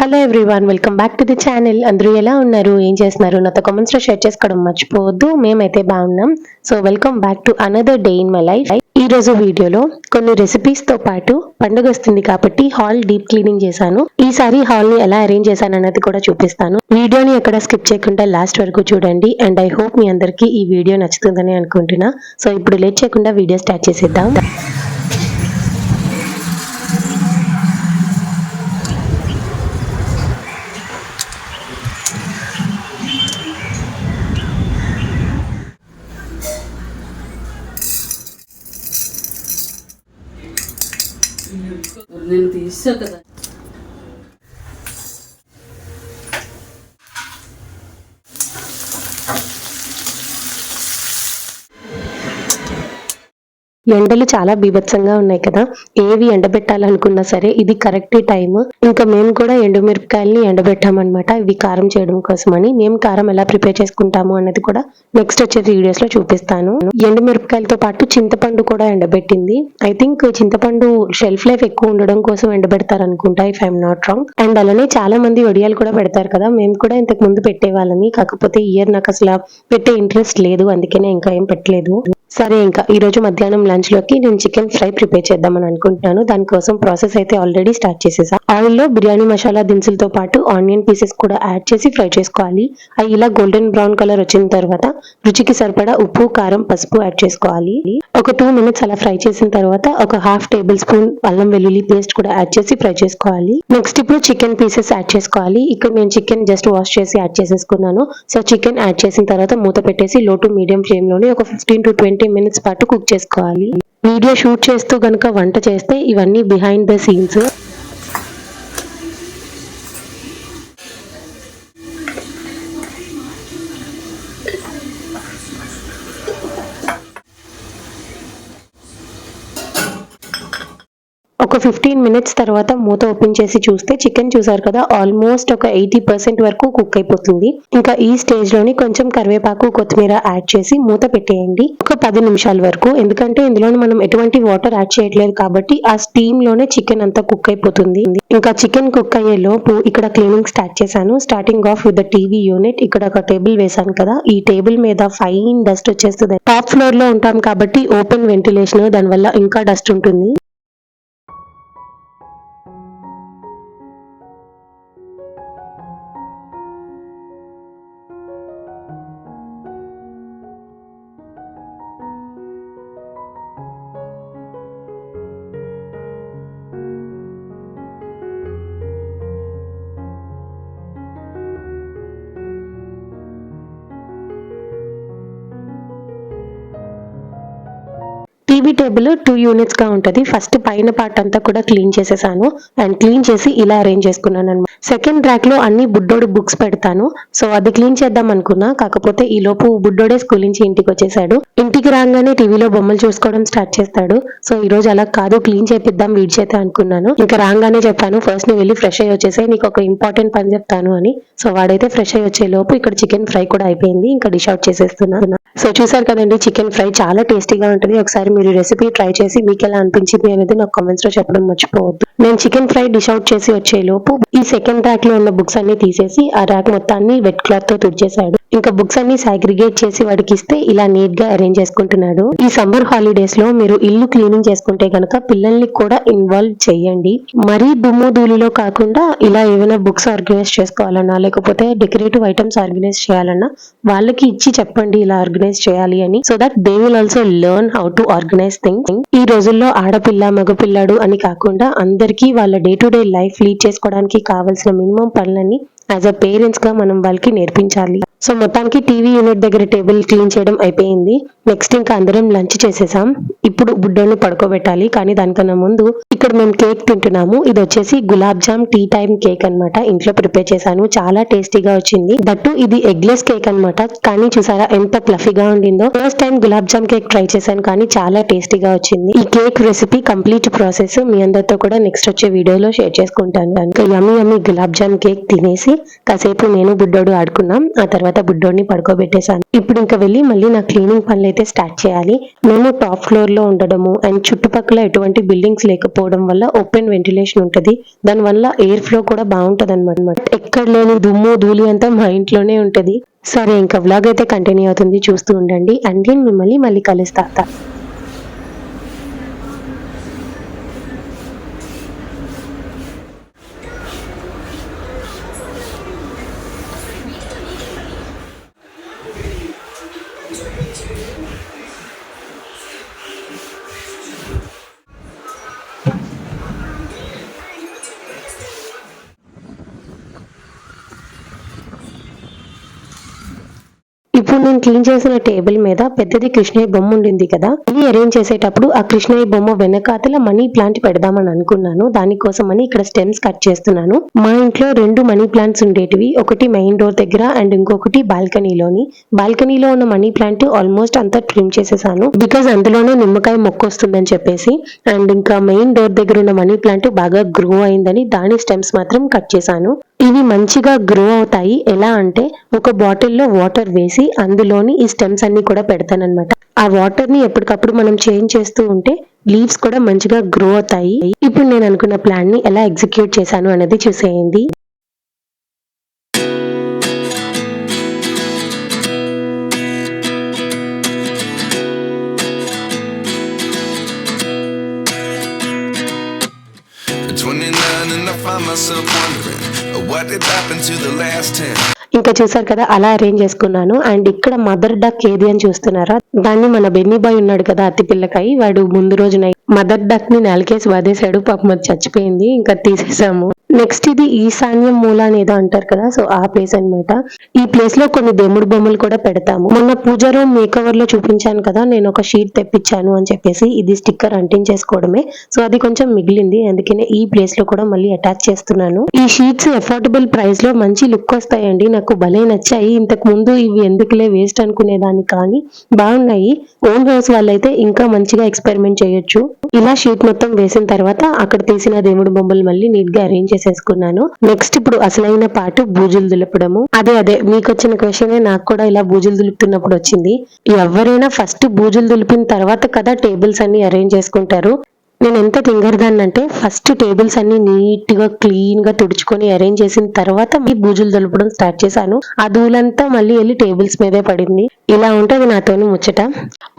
Hello everyone welcome back to the channel అందరూ ఎలా ఉన్నారు? ఏం చేస్తున్నారు? నాతో కామెంట్స్లో షేర్ చేసుకోవడం మర్చిపోవద్దు. మేమైతే బాగున్నాం. So welcome back to another day in my life ఈ రోజు వీడియోలో కొన్ని రెసిపీస్తో పాటు పండుగ వస్తుంది కాబట్టి హాల్ డీప్ క్లీనింగ్ చేశాను. ఈసారి హాల్ని ఎలా అరేంజ్ చేశాను అన్నది కూడా చూపిస్తాను. వీడియోని ఎక్కడ స్కిప్ చేయకుండా లాస్ట్ వరకు చూడండి. అండ్ ఐ హోప్ మీ అందరికీ ఈ వీడియో నచ్చుతుందని అనుకుంటున్నా. సో ఇప్పుడు లేట్ చేయకుండా వీడియో స్టార్ట్ చేసేద్దాం. నేను తీసా ఎండలు చాలా బీభత్సంగా ఉన్నాయి కదా. ఏవి ఎండబెట్టాలనుకున్నా సరే ఇది కరెక్ట్ టైం ఇంకా మేము కూడా ఎండుమిరపకాయలని ఎండబెట్టామన్నమాట. ఇవి కారం చేయడం కోసం అని మేము కారం ఎలా ప్రిపేర్ చేసుకుంటాము అనేది కూడా నెక్స్ట్ వచ్చే వీడియోస్లో చూపిస్తాను. ఎండుమిరపకాయలతో పాటు చింతపండు కూడా ఎండబెట్టింది. ఐ థింక్ చింతపండు షెల్ఫ్ లైఫ్ ఎక్కువ ఉండడం కోసం ఎండబెడతారు అనుకుంటా if I'm not wrong and అలానే చాలా మంది వడియాలు కూడా పెడతారు కదా. మేము కూడా ఇంతకు ముందు పెట్టేవాళ్ళని కాకపోతే ఇయర్ నాకు అసలు పెట్టే ఇంట్రెస్ట్ లేదు. అందుకనే ఇంకా ఏం పెట్టలేదు. సరే ఇంకా ఈ రోజు మధ్యాహ్నం లంచ్లోకి నేను చికెన్ ఫ్రై ప్రిపేర్ చేద్దామని అనుకుంటున్నాను. దానికోసం ప్రాసెస్ అయితే ఆల్రెడీ స్టార్ట్ చేసేసా. ఆయిల్లో బిర్యానీ మసాలా దినుసులతో పాటు ఆనియన్ పీసెస్ కూడా యాడ్ చేసి ఫ్రై చేసుకోవాలి. అవి ఇలా గోల్డెన్ బ్రౌన్ కలర్ వచ్చిన తర్వాత రుచికి సరిపడా ఉప్పు కారం పసుపు యాడ్ చేసుకోవాలి. ఒక టూ మినిట్స్ అలా ఫ్రై చేసిన తర్వాత ఒక హాఫ్ టేబుల్ స్పూన్ అల్లం వెల్లుల్లి పేస్ట్ కూడా యాడ్ చేసి ఫ్రై చేసుకోవాలి. నెక్స్ట్ ఇప్పుడు చికెన్ పీసెస్ యాడ్ చేసుకోవాలి. ఇక్కడ నేను చికెన్ జస్ట్ వాష్ చేసి యాడ్ చేసేసుకున్నాను. సో చికెన్ యాడ్ చేసిన తర్వాత మూత పెట్టేసి లో టు మీడియం ఫ్లేమ్లోనే ఒక ఫిఫ్టీన్ టు ట్వంటీ మినిట్స్ పాటు కుక్ చేసుకోవాలి. వీడియో షూట్ చేస్తూ గనుక వంట చేస్తే ఇవన్నీ బిహైండ్ ద సీన్స్ ఒక ఫిఫ్టీన్ మినిట్స్ తర్వాత మూత ఓపెన్ చేసి చూస్తే చికెన్ చూసారు కదా ఆల్మోస్ట్ ఒక ఎయిటీ పర్సెంట్ వరకు కుక్ అయిపోతుంది. ఇంకా ఈ స్టేజ్లోని కొంచెం కరివేపాకు కొత్తిమీర యాడ్ చేసి మూత పెట్టేయండి. ఒక పది నిమిషాల వరకు. ఎందుకంటే ఇందులో మనం ఎటువంటి వాటర్ యాడ్ చేయట్లేదు కాబట్టి ఆ స్టీమ్లోనే చికెన్ అంతా కుక్ అయిపోతుంది. ఇంకా చికెన్ కుక్ అయ్యే లోపు ఇక్కడ క్లీనింగ్ స్టార్ట్ చేశాను. Starting off with the TV unit ఇక్కడ ఒక టేబుల్ వేశాను కదా. ఈ టేబుల్ మీద ఫైన్ డస్ట్ వచ్చేస్తుంది. టాప్ ఫ్లోర్లో ఉంటాం కాబట్టి ఓపెన్ వెంటిలేషన్ దానివల్ల ఇంకా డస్ట్ ఉంటుంది. టీవీ టేబుల్ టూ యూనిట్స్గా ఉంటది. ఫస్ట్ పైన పార్ట్ అంతా కూడా క్లీన్ చేసేసాను. అండ్ క్లీన్ చేసి ఇలా అరేంజ్ చేసుకున్నాను అనమాట సెకండ్ ర్యాక్లో అన్ని బుడ్డోడు బుక్స్ పెడతాను. సో అది క్లీన్ చేద్దాం అనుకున్నా. కాకపోతే ఈ లోపు బుడ్డోడే స్కూల్ నుంచి ఇంటికి వచ్చేసాడు. ఇంటికి రాగానే టీవీలో బొమ్మలు చూసుకోవడం స్టార్ట్ చేస్తాడు. సో ఈ రోజు అలా కాదు క్లీన్ చేపిద్దాం వీడి చేత అనుకున్నాను. ఇంకా రాగానే చెప్పాను ఫస్ట్ నువ్వు వెళ్ళి ఫ్రెష్ అయ్యి వచ్చేసే నీకు ఒక ఇంపార్టెంట్ పని చెప్తాను అని. సో వాడైతే ఫ్రెష్ అయ్యి వచ్చే లోపు ఇక్కడ చికెన్ ఫ్రై కూడా అయిపోయింది. ఇంకా డిష్ అవుట్ చేసేస్తున్నాను సో చూసారు కదండి చికెన్ ఫ్రై చాలా టేస్టీగా ఉంటుంది. ఒకసారి మీరు రెసిపీ ట్రై చేసి మీకు ఎలా అనిపించింది అనేది నాకు కామెంట్స్లో చెప్పడం మర్చిపోవద్దు. నేను చికెన్ ఫ్రై డిష్ అవుట్ చేసి వచ్చే లోపు ఈ సెకండ్ ర్యాక్లో ఉన్న బుక్స్ అన్ని తీసేసి ఆ ర్యాక్ మొత్తాన్ని వెట్ క్లాత్తో తుడిచేశాడు. ఇంకా బుక్స్ అన్ని సాగ్రిగేట్ చేసి వాడికి ఇస్తే ఇలా నీట్గా అరేంజ్ చేసుకుంటున్నాడు. ఈ సమ్మర్ హాలిడేస్లో మీరు ఇల్లు క్లీనింగ్ చేసుకుంటే గనక పిల్లల్ని కూడా ఇన్వాల్వ్ చేయండి. మరీ దుమ్ము ధూళిలో కాకుండా ఇలా ఏమైనా బుక్స్ ఆర్గనైజ్ చేసుకోవాలన్నా లేకపోతే డెకరేటివ్ ఐటమ్స్ ఆర్గనైజ్ చేయాలన్నా వాళ్ళకి ఇచ్చి చెప్పండి ఇలా ఆర్గనైజ్ చేయాలి అని. So that they will also learn how to organise things ఈ రోజుల్లో ఆడపిల్ల మగపిల్లాడు అని కాకుండా అందరికీ వాళ్ళ day to day life lead చేసుకోవడానికి కావాల్సిన మినిమం పనులన్నీ యాజ్ అ పేరెంట్స్గా మనం వాళ్ళకి నేర్పించాలి. సో మొత్తానికి టీవీ యూనిట్ దగ్గర టేబుల్ క్లీన్ చేయడం అయిపోయింది. నెక్స్ట్ ఇంకా అందరం లంచ్ చేసేసాం. ఇప్పుడు బుడ్డోని పడుకోబెట్టాలి కానీ దానికన్నా ముందు ఇక్కడ మేము కేక్ తింటున్నాము. ఇది వచ్చేసి gulab jam tea time cake అన్నమాట. ఇంట్లో ప్రిపేర్ చేశాను. చాలా టేస్టీగా వచ్చింది. బట్ ఇది ఎగ్లెస్ కేక్ అన్నమాట. కానీ చూసారా ఎంత క్లఫీగా ఉండిందో. First time gulab jam cake try చేశాను కానీ చాలా టేస్టీగా వచ్చింది. ఈ కేక్ రెసిపీ కంప్లీట్ ప్రాసెస్ మీ అందరితో కూడా నెక్స్ట్ వచ్చే వీడియోలో షేర్ చేసుకుంటాను. ఇంకా yummy yummy gulab jam cake తినేసి కాసేపు నేను బుడ్డోడు ఆడుకున్నాం. ఆ తర్వాత బుడ్డోడిని పడుకోబెట్టేశాను. ఇప్పుడు ఇంకా వెళ్ళి మళ్ళీ నా క్లీనింగ్ పనులు అయితే స్టార్ట్ చేయాలి. మేము టాప్ ఫ్లోర్లో ఉండడము అండ్ చుట్టుపక్కల ఎటువంటి బిల్డింగ్స్ లేకపోవడం వల్ల ఓపెన్ వెంటిలేషన్ ఉంటది. దాని వల్ల ఎయిర్ ఫ్లో కూడా బాగుంటది అనమాట ఎక్కడ లేని దుమ్ము ధూళి అంతా మా ఇంట్లోనే ఉంటది. సరే ఇంకా వ్లాగ్ అయితే కంటిన్యూ అవుతుంది. చూస్తూ ఉండండి. అండ్ నేను మిమ్మల్ని మళ్ళీ కలుస్తా. నేను క్లీన్ చేసిన టేబుల్ మీద పెద్దది కృష్ణయ్య బొమ్మ ఉండింది కదా. ఇది అరేంజ్ చేసేటప్పుడు ఆ కృష్ణయ్య బొమ్మ వెనకాతల మనీ ప్లాంట్ పెడదామని అనుకున్నాను. దానికోసం అని ఇక్కడ స్టెమ్స్ కట్ చేస్తున్నాను. మా ఇంట్లో రెండు మనీ ప్లాంట్స్ ఉండేటివి. ఒకటి మెయిన్ డోర్ దగ్గర అండ్ ఇంకొకటి బాల్కనీలోని. బాల్కనీలో ఉన్న మనీ ప్లాంట్ ఆల్మోస్ట్ అంతా ట్రిమ్ చేసేసాను. బికాజ్ అందులోనే నిమ్మకాయ మొక్క వస్తుందని చెప్పేసి అండ్ ఇంకా మెయిన్ డోర్ దగ్గర ఉన్న మనీ ప్లాంట్ బాగా గ్రో అయిందని దాని స్టెమ్స్ మాత్రం కట్ చేశాను. ఇవి మంచిగా గ్రో అవుతాయి. ఎలా అంటే ఒక బాటిల్లో వాటర్ వేసి అందులోని ఈ స్టెమ్స్ అన్ని కూడా పెడతానన్నమాట. ఆ వాటర్ని ఎప్పటికప్పుడు మనం చేంజ్ చేస్తూ ఉంటే లీవ్స్ కూడా మంచిగా గ్రో అవుతాయి. ఇప్పుడు నేను అనుకున్న ప్లాన్ని ఎలా ఎగ్జిక్యూట్ చేశాను అనేది చూసేయండి. ఇంకా చూసారు కదా అలా అరేంజ్ చేసుకున్నాను. అండ్ ఇక్కడ మదర్ డక్ ఏది అని చూస్తున్నారా? దాన్ని మన బెన్నీ బాయ్ ఉన్నాడు కదా అతి పిల్లకాయి. వాడు ముందు రోజున మదర్ డక్ని నెలకేసి వదిలేశాడు. పాపం అది చచ్చిపోయింది. ఇంకా తీసేసాము. నెక్స్ట్ ఇది ఈశాన్యం మూల అనేది అంటారు కదా సో ఆ ప్లేస్ అనమాట ఈ ప్లేస్లో కొన్ని దేముడు బొమ్మలు కూడా పెడతాము. మొన్న పూజ రూమ్ మేకవర్లో చూపించాను కదా నేను ఒక షీట్ తెప్పించాను అని చెప్పేసి ఇది స్టిక్కర్ అంటించేసుకోవడమే. సో అది కొంచెం మిగిలింది అందుకనే ఈ ప్లేస్లో కూడా మళ్ళీ అటాచ్ చేస్తున్నాను. ఈ షీట్స్ అఫోర్డబుల్ ప్రైస్లో మంచి లుక్ వస్తాయండి నాకు భలే నచ్చాయి. ఇంతకు ముందు ఇవి ఎందుకులే వేస్ట్ అనుకునేదాన్ని కానీ బాగున్నాయి. ఓన్ హౌస్ వాళ్ళైతే ఇంకా మంచిగా ఎక్స్పెరిమెంట్ చేయొచ్చు. ఇలా షీట్ మొత్తం వేసిన తర్వాత అక్కడ తీసిన దేవుడు బొమ్మలు మళ్ళీ నీట్గా అరేంజ్ చేసేసుకున్నాను. నెక్స్ట్ ఇప్పుడు అసలైన పాటు బూజులు దులపడము. అదే అదే మీకు వచ్చిన క్వశ్చన్ నాకు కూడా ఇలా బూజులు దులుపుతున్నప్పుడు వచ్చింది. ఎవరైనా ఫస్ట్ బూజులు దులిపిన తర్వాత కదా టేబుల్స్ అన్ని అరేంజ్ చేసుకుంటారు. నేను ఎంత తింగరదాన్ని అంటే ఫస్ట్ టేబుల్స్ అన్ని నీట్గా క్లీన్గా తుడుచుకొని అరేంజ్ చేసిన తర్వాత మీ బూజులు దులపడం స్టార్ట్ చేశాను. ఆ ధూళంతా మళ్ళీ వెళ్ళి టేబుల్స్ మీదే పడింది. ఇలా ఉంటది నాతోని ముచ్చట.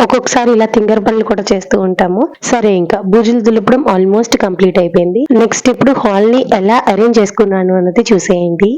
ఒక్కొక్కసారి ఇలా తింగర పనులు కూడా చేస్తూ ఉంటాము. సరే ఇంకా బూజులు దులపడం ఆల్మోస్ట్ కంప్లీట్ అయిపోయింది. నెక్స్ట్ ఇప్పుడు హాల్ని ఎలా అరేంజ్ చేసుకున్నాను అన్నది చూసేయండి.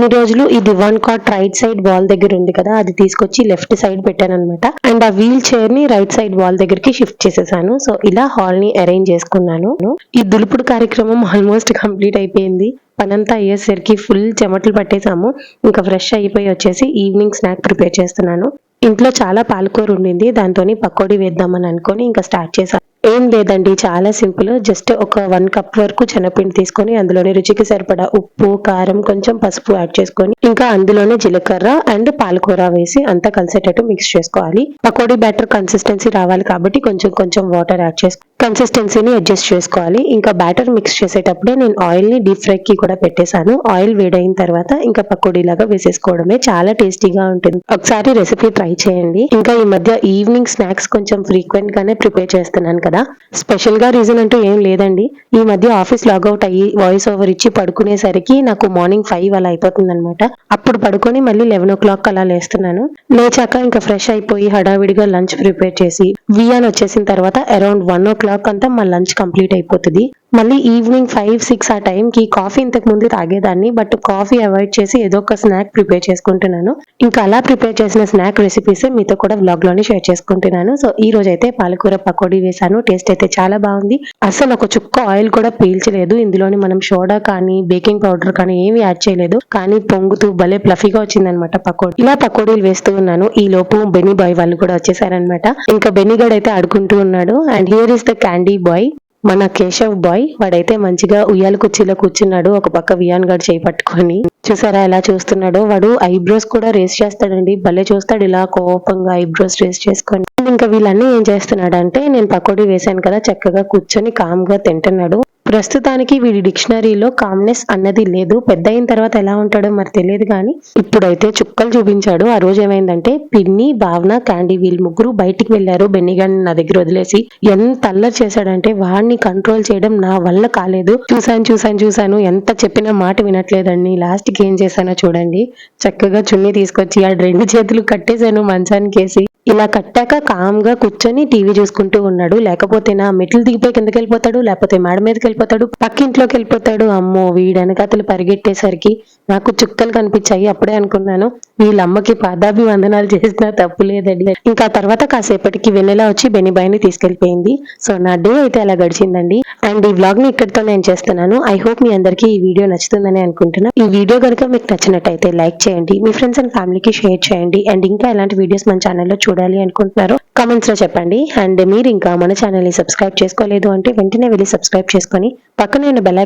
ఇన్ని రోజులు ఈ divan cot right side wall దగ్గర ఉంది కదా అది తీసుకొచ్చి లెఫ్ట్ సైడ్ పెట్టాను అనమాట అండ్ ఆ వీల్ చైర్ని రైట్ సైడ్ వాల్ దగ్గరికి షిఫ్ట్ చేసేసాను. సో ఇలా హాల్ని అరేంజ్ చేసుకున్నాను. ఈ దులుపుడు కార్యక్రమం ఆల్మోస్ట్ కంప్లీట్ అయిపోయింది. పనంతా అయ్యేసరికి ఫుల్ చెమటలు పట్టేసాము ఇంకా ఫ్రెష్ అయిపోయి వచ్చేసి ఈవినింగ్ స్నాక్ ప్రిపేర్ చేస్తున్నాను. ఇంట్లో చాలా పాలకూర ఉండింది. దాంతో పకోడీ వేద్దామని అనుకొని ఇంకా స్టార్ట్ చేశాను. ఏం లేదండి చాలా సింపుల్. జస్ట్ ఒక వన్ కప్ వరకు శనగపిండి తీసుకొని అందులోనే రుచికి సరిపడా ఉప్పు కారం కొంచెం పసుపు యాడ్ చేసుకొని ఇంకా అందులోనే జీలకర్ర అండ్ పాలకూర వేసి అంతా కలిసేటట్టు మిక్స్ చేసుకోవాలి. పకోడీ బ్యాటర్ కన్సిస్టెన్సీ రావాలి కాబట్టి కొంచెం కొంచెం వాటర్ యాడ్ చేసుకో కన్సిస్టెన్సీని అడ్జస్ట్ చేసుకోవాలి. ఇంకా బ్యాటర్ మిక్స్ చేసేటప్పుడే నేను ఆయిల్ని డీప్ ఫ్రై కి కూడా పెట్టేశాను. ఆయిల్ వేడైన తర్వాత ఇంకా పకోడీ లాగా వేసేసుకోవడమే చాలా టేస్టీగా ఉంటుంది. ఒకసారి రెసిపీ ట్రై చేయండి. ఇంకా ఈ మధ్య ఈవినింగ్ స్నాక్స్ కొంచెం ఫ్రీక్వెంట్ గానే ప్రిపేర్ చేస్తున్నాను కదా? స్పెషల్గా రీజన్ అంటూ ఏం లేదండి. ఈ మధ్య ఆఫీస్ లాగౌట్ అయ్యి వాయిస్ ఓవర్ ఇచ్చి పడుకునేసరికి నాకు మార్నింగ్ ఫైవ్ అలా అయిపోతుంది అనమాట అప్పుడు పడుకొని మళ్ళీ లెవెన్ ఓ క్లాక్ అలా లేస్తున్నాను. లేచాక ఇంకా ఫ్రెష్ అయిపోయి హడావిడిగా లంచ్ ప్రిపేర్ చేసి వియాన్ వచ్చేసిన తర్వాత అరౌండ్ వన్ ఓ క్లాక్ అంతా మా లంచ్ కంప్లీట్ అయిపోతుంది. మళ్ళీ ఈవినింగ్ ఫైవ్ సిక్స్ ఆ టైం కి కాఫీ ఇంతకు ముందు తాగేదాన్ని బట్ కాఫీ అవాయిడ్ చేసి ఏదో ఒక స్నాక్ ప్రిపేర్ చేసుకుంటున్నాను. ఇంకా అలా ప్రిపేర్ చేసిన స్నాక్ రెసిపీస్ మీతో కూడా వ్లాగ్లోనే షేర్ చేసుకుంటున్నాను. సో ఈ రోజు అయితే పాలకూర పకోడీ వేసాను టేస్ట్ అయితే చాలా బాగుంది. అసలు ఒక చుక్క ఆయిల్ కూడా పీల్చలేదు. ఇందులోని మనం సోడా కానీ బేకింగ్ పౌడర్ కానీ ఏమి యాడ్ చేయలేదు. కానీ పొంగుతూ భలే ప్లఫీగా వచ్చిందనమాట పకోడీ. ఇలా పకోడీలు వేస్తూ ఉన్నాను. ఈ లోపు బెన్నీ బాయ్ వాళ్ళు కూడా వచ్చేసారనమాట ఇంకా బెన్నీ గడ్ అయితే ఆడుకుంటూ ఉన్నాడు. And here is the candy boy మన కేశవ్ బాయ్ వాడైతే మంచిగా ఉయ్యాల కుర్చీలో కూర్చున్నాడు ఒక పక్క వియాన్ గడ్ చేయి పట్టుకొని. చూసారా ఎలా చూస్తున్నాడో? వాడు ఐబ్రోస్ కూడా రేస్ చేస్తాడండి. భలే చూస్తాడు ఇలా కోపంగా ఐబ్రోస్ రేస్ చేసుకొని. ఇంకా వీళ్ళన్నీ ఏం చేస్తున్నాడంటే నేను పకోడీ వేశాను కదా చక్కగా కూర్చొని కామ్గా తింటున్నాడు. ప్రస్తుతానికి వీడి డిక్షనరీలో కామ్నెస్ అన్నది లేదు. పెద్ద అయిన తర్వాత ఎలా ఉంటాడో మరి తెలియదు కానీ ఇప్పుడైతే చుక్కలు చూపించాడు. ఆ రోజు ఏమైందంటే పిన్ని భావన క్యాండీ వీళ్ళు ముగ్గురు బయటికి వెళ్ళారు. బెన్నిగాని నా దగ్గర వదిలేసి ఎంత అల్లరి చేశాడంటే వాడిని కంట్రోల్ చేయడం నా వల్ల కాలేదు. చూసాను చూశాను చూసాను ఎంత చెప్పినా మాట వినట్లేదండి. లాస్ట్కి ఏం చేశానో చూడండి. చక్కగా చున్నీ తీసుకొచ్చి ఆ రెండు చేతులు కట్టేశాను మంచానికి వేసి ఇలా కట్టాక కామ్గా కూర్చొని టీవీ చూసుకుంటూ ఉన్నాడు. లేకపోతే నా మెట్లు దిగిపోయి కిందకి వెళ్ళిపోతాడు లేకపోతే మేడ మీదకి వెళ్ళిపోతాడు పక్కింట్లోకి వెళ్ళిపోతాడు. అమ్మో వీడనకతలు పరిగెట్టేసరికి నాకు చుక్కలు కనిపించాయి. అప్పుడే అనుకున్నాను వీళ్ళమ్మకి పాదాభివందనాలు పాదాభి వందనాలు చేసినా తప్పు లేదండి. ఇంకా తర్వాత కాసేపటికి వెన్నెల వచ్చి బెనిబాయిని తీసుకెళ్ళిపోయింది సో నా డే అయితే అలా గడిచిందండి. అండ్ ఈ వ్లాగ్ని ఇక్కడితో నేను చేస్తున్నాను. ఐ హోప్ మీ అందరికీ ఈ వీడియో నచ్చుతుందని అనుకుంటున్నా. ఈ వీడియో కనుక మీకు నచ్చినట్టయితే లైక్ చేయండి. మీ ఫ్రెండ్స్ అండ్ ఫ్యామిలీకి షేర్ చేయండి. అండ్ ఇంకా ఎలాంటి వీడియోస్ మన ఛానల్లో చూడాలి అనుకుంటున్నారో కామెంట్స్లో చెప్పండి. అండ్ మీరు ఇంకా మన ఛానల్ని సబ్స్క్రైబ్ చేసుకోలేదు అంటే వెంటనే వెళ్ళి సబ్స్క్రైబ్ చేసుకొని పక్కనే ఉన్న బెల్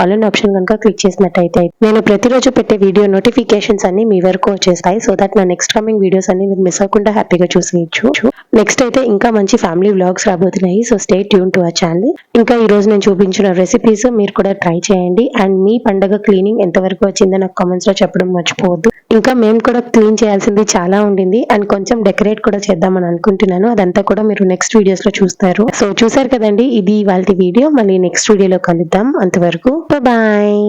ఆల్ ఇన్ ఆప్షన్ కనుక క్లిక్ చేసినట్టయితే నేను ప్రతిరోజు పెట్టే వీడియో నోటిఫికేషన్స్ అన్ని మీ వరకు వచ్చేస్తాయి. సో దట్ నా నెక్స్ట్ కమింగ్ వీడియోస్ అన్ని మీరు మిస్ అవ్వకుండా హ్యాపీగా చూసేయచ్చు. నెక్స్ట్ అయితే ఇంకా మంచి ఫ్యామిలీ వ్లాగ్స్ రాబోతున్నాయి. So stay tune to our channel ఇంకా ఈ రోజు నేను చూపించిన రెసిపీస్ మీరు కూడా ట్రై చేయండి. అండ్ మీ పండగ క్లీనింగ్ ఎంతవరకు వచ్చిందో నాకు కామెంట్స్లో చెప్పడం మర్చిపోవద్దు. ఇంకా మేము కూడా క్లీన్ చేయాల్సింది చాలా ఉండింది. అండ్ కొంచెం డెకరేట్ కూడా చేద్దామని అనుకుంటున్నాను. అదంతా కూడా మీరు నెక్స్ట్ వీడియోస్లో చూస్తారు. సో చూసారు కదండి ఇది వాళ్ళ వీడియో మళ్ళీ నెక్స్ట్ వీడియోలో కలుద్దాం. అంతవరకు బాయ్